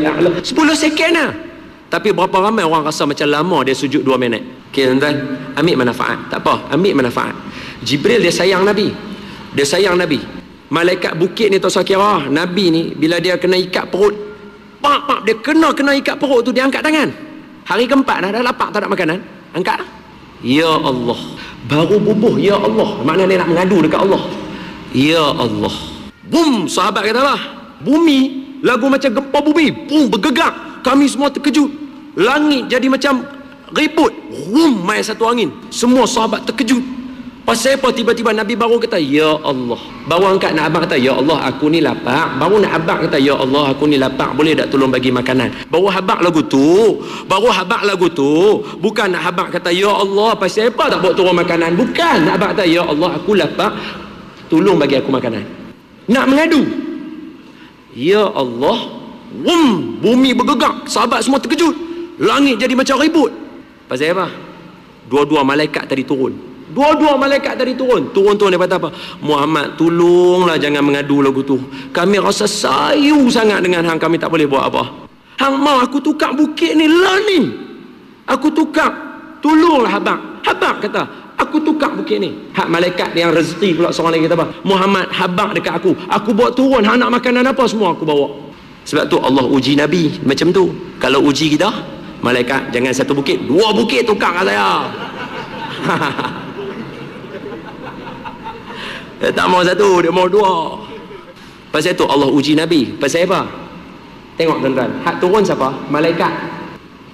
10 second lah. Tapi berapa ramai orang rasa macam lama dia sujud 2 minit? Ok tuan-tuan. Ambil manfaat. Tak apa ambil manfaat. Jibril dia sayang Nabi. Dia sayang Nabi. Malaikat bukit ni tak usah kira Nabi ni bila dia kena ikat perut pak pak dia kena kena ikat perut tu dia angkat tangan. Hari keempat dah dah lapar tak ada makanan angkat lah. Ya Allah. Baru bubuh Ya Allah. Makna dia nak mengadu dekat Allah. Ya Allah. Bum sahabat kata lah Bumi Lagu macam gempa bumi Bum bergegak Kami semua terkejut. Langit jadi macam Ribut Bum main satu angin. Semua sahabat terkejut. Pasal apa tiba-tiba Nabi baru kata Ya Allah. Baru angkat nak abang kata Ya Allah aku ni lapar. Baru nak abang kata Ya Allah aku ni lapar. Boleh tak tolong bagi makanan? Baru habak lagu tu. Baru habak lagu tu. Bukan nak habak kata Ya Allah Pasal apa tak buat turun makanan? Bukan. Nak abang kata Ya Allah aku lapar. Tolong bagi aku makanan. Nak mengadu Ya Allah Wum, Bumi bergegak Sahabat semua terkejut Langit jadi macam ribut Pasal apa? Dua-dua malaikat tadi turun Dua-dua malaikat tadi turun. Turun-turun dia kata apa? Muhammad tolonglah jangan mengadu lagu tu. Kami rasa sayu sangat dengan hang kami tak boleh buat apa. Hang mau aku tukar bukit ni lah ni. Aku tukar. Tolonglah habak. Habak kata. Aku tukar bukit ni. Hak malaikat yang rezeki pula seorang lagi kata apa? Muhammad habak dekat aku. Aku bawa turun. Hang nak makanan apa semua aku bawa. Sebab tu Allah uji Nabi macam tu. Kalau uji kita, malaikat jangan satu bukit. Dua bukit tukar kat saya. Dia tak mau satu, dia mau dua. Pasal tu Allah uji Nabi. Pasal apa? Tengok tuan-tuan. Hak turun siapa? Malaikat.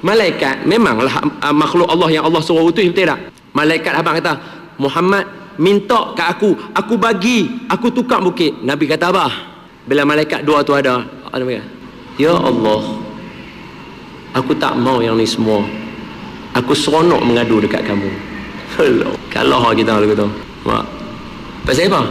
Malaikat memanglah uh, makhluk Allah yang Allah suruh utus betul tak? Malaikat abang kata, Muhammad minta kat aku, aku bagi, aku tukar bukit. Nabi kata apa? Bila malaikat dua tu ada, ada Ya Allah, aku tak mau yang ni semua. Aku seronok mengadu dekat kamu. Kalau kita lagu tu. Mak, Pasal apa?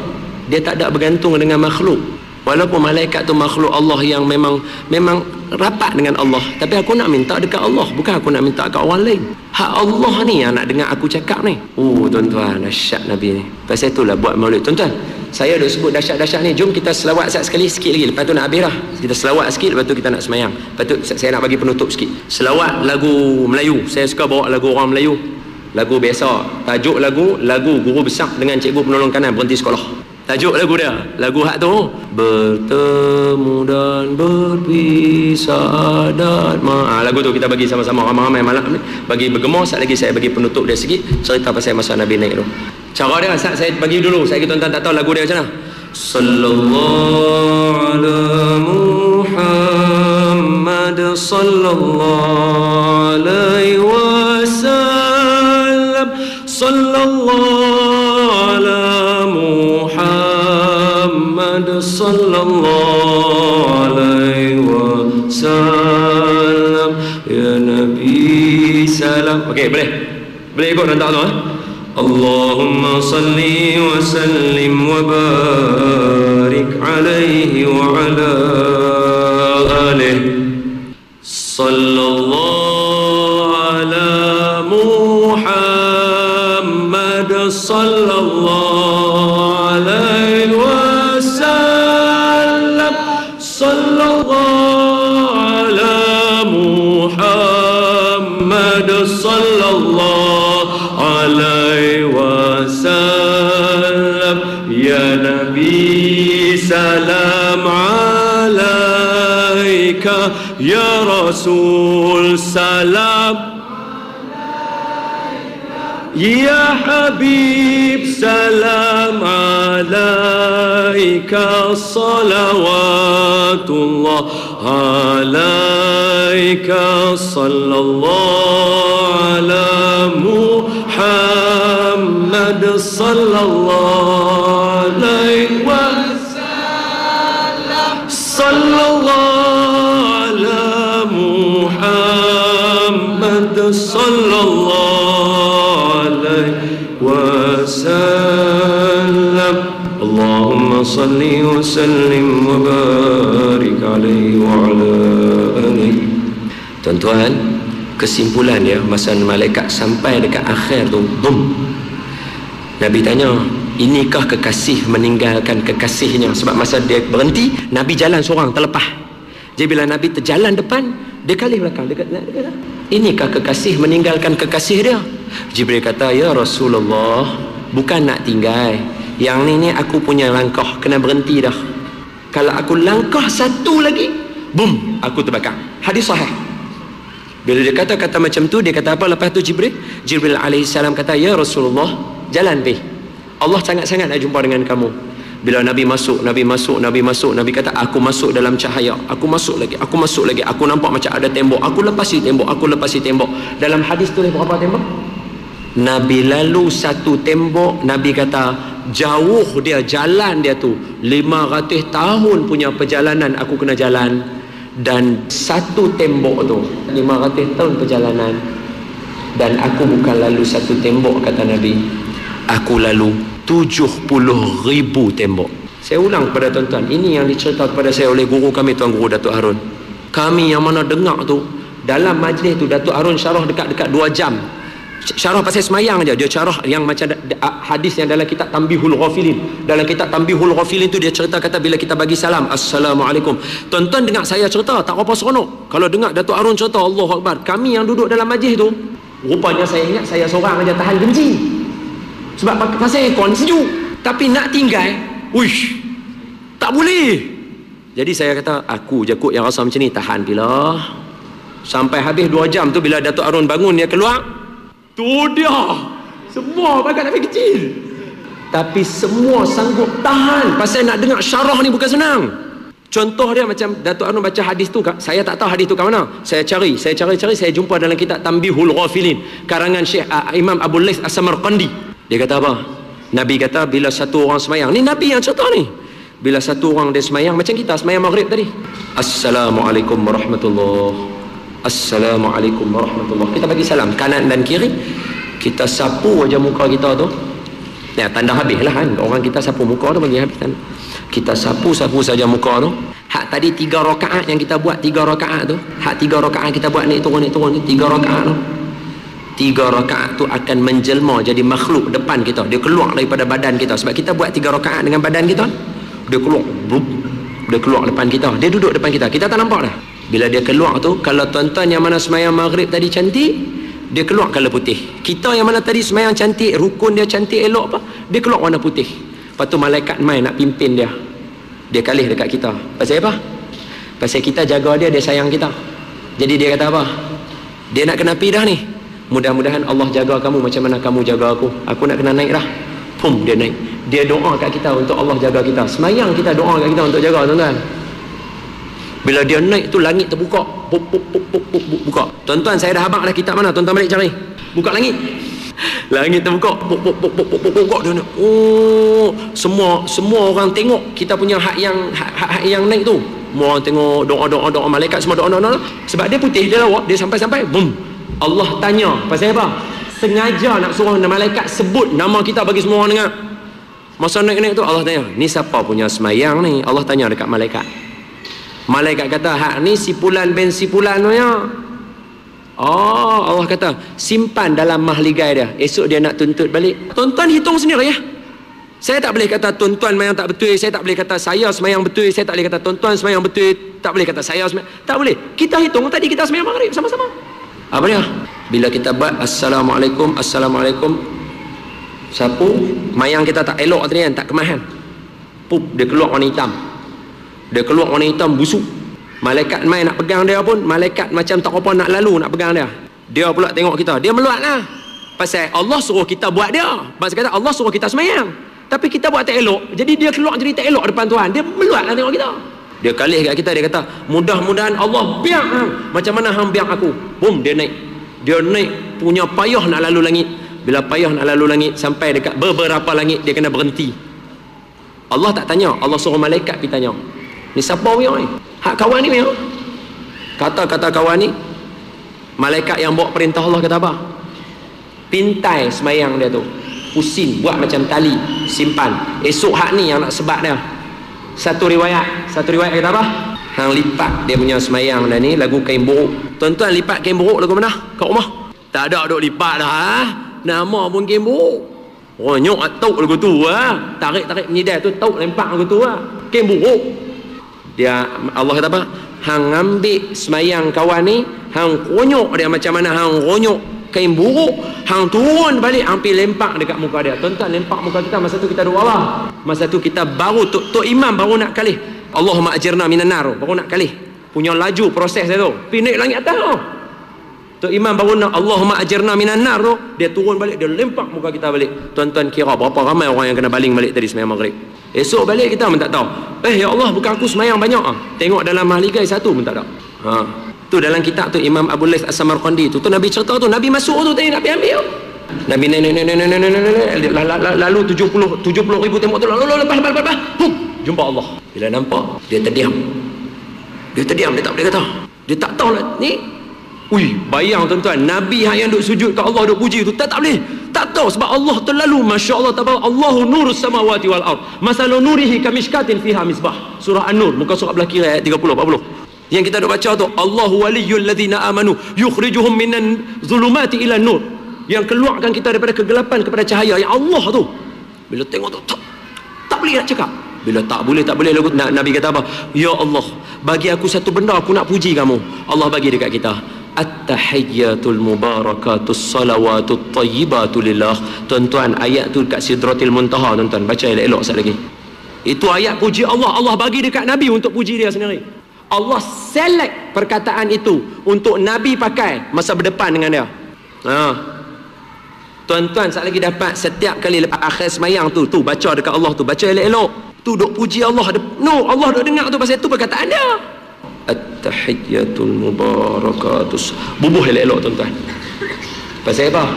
Dia tak ada bergantung dengan makhluk. Walaupun malaikat tu makhluk Allah yang memang memang rapat dengan Allah. Tapi aku nak minta dekat Allah. Bukan aku nak minta dekat orang lain. Hak Allah ni yang nak dengar aku cakap ni. Oh tuan-tuan, dahsyat Nabi ni. Pasal itulah buat maulid. Tuan-tuan, saya dah sebut dahsyat-dahsyat ni. Jom kita selawat sat sekali sikit lagi. Lepas tu nak habis lah. Kita selawat sikit, lepas tu kita nak semayang. Lepas tu saya nak bagi penutup sikit. Selawat lagu Melayu. Saya suka bawa lagu orang Melayu lagu biasa tajuk lagu lagu guru besar dengan cikgu penolong kanan berhenti sekolah Tajuk lagu dia, lagu hak tu Bertemu dan berpisah adat ma ha, Lagu tu kita bagi sama-sama ramai-ramai malam ni. Bagi bergemar, sekejap lagi saya bagi penutup dia sikit Cerita pasal masa Nabi naik tu. Cara dia, saat saya bagi dulu, saya kata tuan-tuan tak tahu lagu dia macam mana. Sallallahu ala Muhammad Sallallahu alaihi wasallam. Sallallahu صلى الله عليه وسلم يا نبي سلام اوكي boleh boleh ikut nanti tu اللهم صل وسلم وبارك عليه وعلى آله صلى الله على محمد صلى الله عليه وسلم يا رسول سلام. يا حبيب سلام عليك صلوات الله عليك صلى الله على محمد صلى الله عليه صلى الله عليه وسلم اللهم صل وسلم وبارك عليه وعلى آله Tuan-tuan, kesimpulan dia masa malaikat sampai dekat akhir tu, bum. Nabi tanya, inikah kekasih meninggalkan kekasihnya sebab masa dia berhenti, Nabi jalan seorang terlepas. jadi bila Nabi terjalan depan dia kali belakang dekat, dekat, dekat. inikah kekasih meninggalkan kekasih dia? Jibril kata ya Rasulullah bukan nak tinggal. Yang ni ni aku punya langkah kena berhenti dah. Kalau aku langkah satu lagi boom aku terbakar. Hadis sahih. Bila dia kata kata macam tu dia kata apa lepas tu Jibril? Jibril alaihissalam kata ya Rasulullah jalan pergi Allah sangat-sangat nak jumpa dengan kamu bila Nabi masuk, Nabi masuk, Nabi masuk Nabi kata aku masuk dalam cahaya. Aku masuk lagi, aku masuk lagi. Aku nampak macam ada tembok. Aku lepasi tembok, aku lepasi tembok. Dalam hadis tu berapa tembok? Nabi lalu satu tembok Nabi kata jauh dia jalan dia tu. 500 tahun punya perjalanan aku kena jalan. Dan satu tembok tu 500 tahun perjalanan. Dan aku bukan lalu satu tembok kata Nabi. Aku lalu 70 ribu tembok. Saya ulang kepada tuan-tuan ini yang diceritakan kepada saya oleh guru kami Tuan Guru Datuk Harun. Kami yang mana dengar tu dalam majlis tu Datuk Harun syarah dekat-dekat 2 jam. Syarah pasal semayang aja. Dia syarah yang macam hadis yang dalam kitab Tambihul Ghafilin. Dalam kitab Tambihul Ghafilin tu dia cerita kata bila kita bagi salam Assalamualaikum. Tuan-tuan dengar saya cerita tak apa seronok. Kalau dengar Datuk Harun cerita Allah Akbar. Kami yang duduk dalam majlis tu rupanya saya ingat saya seorang aja tahan genji sebab pasal aircon sejuk. Tapi nak tinggal uish tak boleh. Jadi saya kata aku je kot yang rasa macam ni. Tahan bila sampai habis 2 jam tu bila Datuk Arun bangun dia keluar tu dia. Semua bagai lebih kecil. Tapi semua sanggup tahan. Pasal nak dengar syarah ni bukan senang. Contoh dia macam Datuk Anu baca hadis tu saya tak tahu hadis tu kat mana. Saya cari, saya cari-cari saya jumpa dalam kitab Tambihul Ghafilin karangan Syekh uh, Imam Abu Lais As-Samarqandi. Dia kata apa? Nabi kata bila satu orang semayang. Ni Nabi yang cerita ni. Bila satu orang dia semayang macam kita semayang maghrib tadi. Assalamualaikum warahmatullahi Assalamualaikum warahmatullahi Kita bagi salam kanan dan kiri. Kita sapu aja muka kita tu. Ya, tanda habis lah kan. Orang kita sapu muka tu bagi habis tanda. Kita sapu-sapu saja muka tu. Hak tadi tiga rakaat yang kita buat tiga rakaat tu. Hak tiga rakaat kita buat ni turun ni turun ni tiga rakaat tu tiga rakaat tu akan menjelma jadi makhluk depan kita. Dia keluar daripada badan kita. Sebab kita buat tiga rakaat dengan badan kita dia keluar brup, dia keluar depan kita. Dia duduk depan kita. Kita tak nampak dah. Bila dia keluar tu kalau tuan-tuan yang mana semayang maghrib tadi cantik dia keluar kalau putih. Kita yang mana tadi semayang cantik rukun dia cantik elok apa dia keluar warna putih. Lepas tu malaikat main nak pimpin dia. Dia kalih dekat kita. Pasal apa? Pasal kita jaga dia dia sayang kita. Jadi dia kata apa? Dia nak kena pergi dah ni mudah-mudahan Allah jaga kamu macam mana kamu jaga aku. Aku nak kena naik dah. Pum dia naik. Dia doa kat kita untuk Allah jaga kita. Semayang kita doa kat kita untuk jaga tuan-tuan. Bila dia naik tu langit terbuka. Pup, pup, pup, pup, pup, buka. Tuan-tuan saya dah habak dah kitab mana? Tuan-tuan balik cari buka langit. Langit terbuka. Pup, pup, pup, pup, pup, pup, buka. Dia naik. Oh semua semua orang tengok kita punya hak yang hak, hak, yang naik tu. Semua orang tengok doa-doa doa malaikat semua doa-doa sebab dia putih dia lawak dia sampai-sampai boom Allah tanya pasal apa? Sengaja nak suruh malaikat sebut nama kita bagi semua orang dengar. Masa naik-naik tu Allah tanya ni siapa punya semayang ni? Allah tanya dekat malaikat. Malaikat kata hak ni sipulan ben sipulan tu ya. Oh Allah kata simpan dalam mahligai dia. Esok dia nak tuntut balik. Tuan-tuan hitung sendiri ya. Saya tak boleh kata tuan-tuan semayang tak betul. Saya tak boleh kata saya semayang betul. Saya tak boleh kata tuan-tuan semayang betul. Tak boleh kata saya semayang tak boleh. Kita hitung tadi kita semayang maghrib sama-sama apa dia? Bila kita buat assalamualaikum assalamualaikum. Sapu mayang kita tak elok tadi kan tak kemahan pup dia keluar warna hitam. Dia keluar warna hitam busuk. Malaikat main nak pegang dia pun malaikat macam tak apa nak lalu nak pegang dia. Dia pula tengok kita. Dia meluat lah pasal Allah suruh kita buat dia. Pasal kata Allah suruh kita semayang. Tapi kita buat tak elok. Jadi dia keluar jadi tak elok depan Tuhan. Dia meluat lah tengok kita dia kalih kat kita dia kata mudah-mudahan Allah biar hang macam mana hang biar aku? Boom dia naik. Dia naik punya payah nak lalu langit. Bila payah nak lalu langit sampai dekat beberapa langit dia kena berhenti. Allah tak tanya. Allah suruh malaikat pergi tanya. Ni siapa punya ni hak kawan ni punya kata-kata kawan ni malaikat yang bawa perintah Allah kata apa? Pintai semayang dia tu. Pusing buat macam tali simpan. Esok hak ni yang nak sebab dia satu riwayat. Satu riwayat kata apa? Hang lipat dia punya semayang dah ni lagu kain buruk. Tuan-tuan lipat kain buruk lagu mana? Kat rumah. Tak ada duk lipat dah ha? nama pun kain buruk. Oh nyok tauk lagu tu ha? tarik-tarik menyidai tu tauk lempak lagu tu ha? kain buruk. Dia Allah kata apa? Hang ambil semayang kawan ni hang konyok dia macam mana? Hang konyok kain buruk hang turun balik hampir lempak dekat muka dia. Tuan-tuan lempak muka kita masa tu kita doa Allah masa tu kita baru tok, tok imam baru nak kali Allahumma ajirna minan nar baru nak kali punya laju proses dia tu. Pergi naik langit atas tu. Tok Imam baru nak Allahumma ajirna minan nar dia turun balik dia lempak muka kita balik. Tuan-tuan kira berapa ramai orang yang kena baling balik tadi semayang maghrib? Esok balik kita pun tak tahu. Eh ya Allah bukan aku semayang banyak ah. Tengok dalam ahli gai satu pun tak ada. Ha tu dalam kitab tu Imam Abu Laith As-Samarqandi tu tu Nabi cerita tu Nabi masuk tu tadi Nabi ambil Nabi nenek nenek nenek nenek lalu 70 70 ribu tembok tu lalu lepas lepas lepas Hum, jumpa Allah bila nampak dia terdiam dia terdiam dia tak boleh kata dia tak tahu lah ni Ui, bayang tuan-tuan, Nabi yang duk sujud kat Allah duk puji tu tak tak boleh. Tak tahu sebab Allah terlalu masya-Allah tabaraka Allahu nur samawati wal ard. Masalu nurihi kamishkatin fiha misbah. Surah An-Nur muka surah belah kiri ayat 30 40. Yang kita duk baca tu Allahu waliyul ladzina amanu yukhrijuhum minan zulumati ila nur. Yang keluarkan kita daripada kegelapan kepada cahaya yang Allah tu. Bila tengok tu tak, tak boleh nak cakap. Bila tak boleh tak boleh lagu Nabi kata apa? Ya Allah, bagi aku satu benda aku nak puji kamu. Allah bagi dekat kita At-tahiyyatul mubarakatus salawatut tayyibatu lillah Tuan-tuan ayat tu dekat sidratil muntaha Tuan-tuan baca elok-elok sekali lagi Itu ayat puji Allah Allah bagi dekat Nabi untuk puji dia sendiri Allah select perkataan itu Untuk Nabi pakai masa berdepan dengan dia. Ha. Tuan-tuan sekali lagi dapat Setiap kali lepas akhir semayang tu Tu baca dekat Allah tu Baca elok-elok. Tu duk puji Allah No Allah duk dengar tu Pasal tu perkataan dia. At-tahiyyatul mubarakatus. Bubuh elok-elok tuan-tuan. Pasal apa?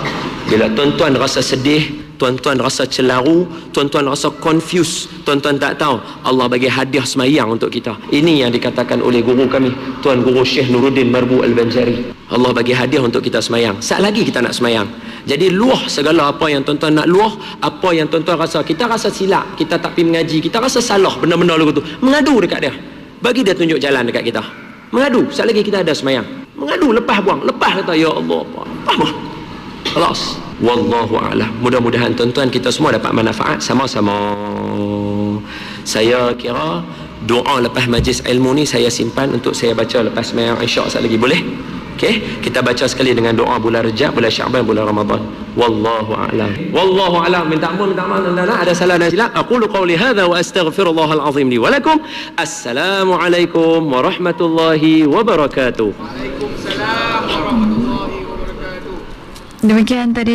Bila tuan-tuan rasa sedih Tuan-tuan rasa celaru Tuan-tuan rasa confused Tuan-tuan tak tahu. Allah bagi hadiah semayang untuk kita. Ini yang dikatakan oleh guru kami Tuan Guru Syekh Nuruddin Marbu Al-Banjari. Allah bagi hadiah untuk kita semayang. Saat lagi kita nak semayang. Jadi luah segala apa yang tuan-tuan nak luah Apa yang tuan-tuan rasa. Kita rasa silap Kita tak pergi mengaji Kita rasa salah benda-benda lagu tu. Mengadu dekat dia. Bagi dia tunjuk jalan dekat kita. Mengadu. Sekali lagi kita ada semayang. Mengadu lepas buang. Lepas kata ya Allah apa? Kelas wallahu a'lam mudah-mudahan tuan-tuan kita semua dapat manfaat sama-sama saya kira doa lepas majlis ilmu ni saya simpan untuk saya baca lepas semayang isyak sekali lagi boleh Okey, kita baca sekali dengan doa bulan Rejab, bulan Syaban, bulan Ramadan. Wallahu a'lam. Wallahu a'lam. Minta ampun, minta maaf dan ada salah dan silap. Aqulu qawli hadha wa astaghfirullah al-azim li wa lakum. Assalamualaikum warahmatullahi wabarakatuh. Waalaikumsalam warahmatullahi wabarakatuh. Demikian tadi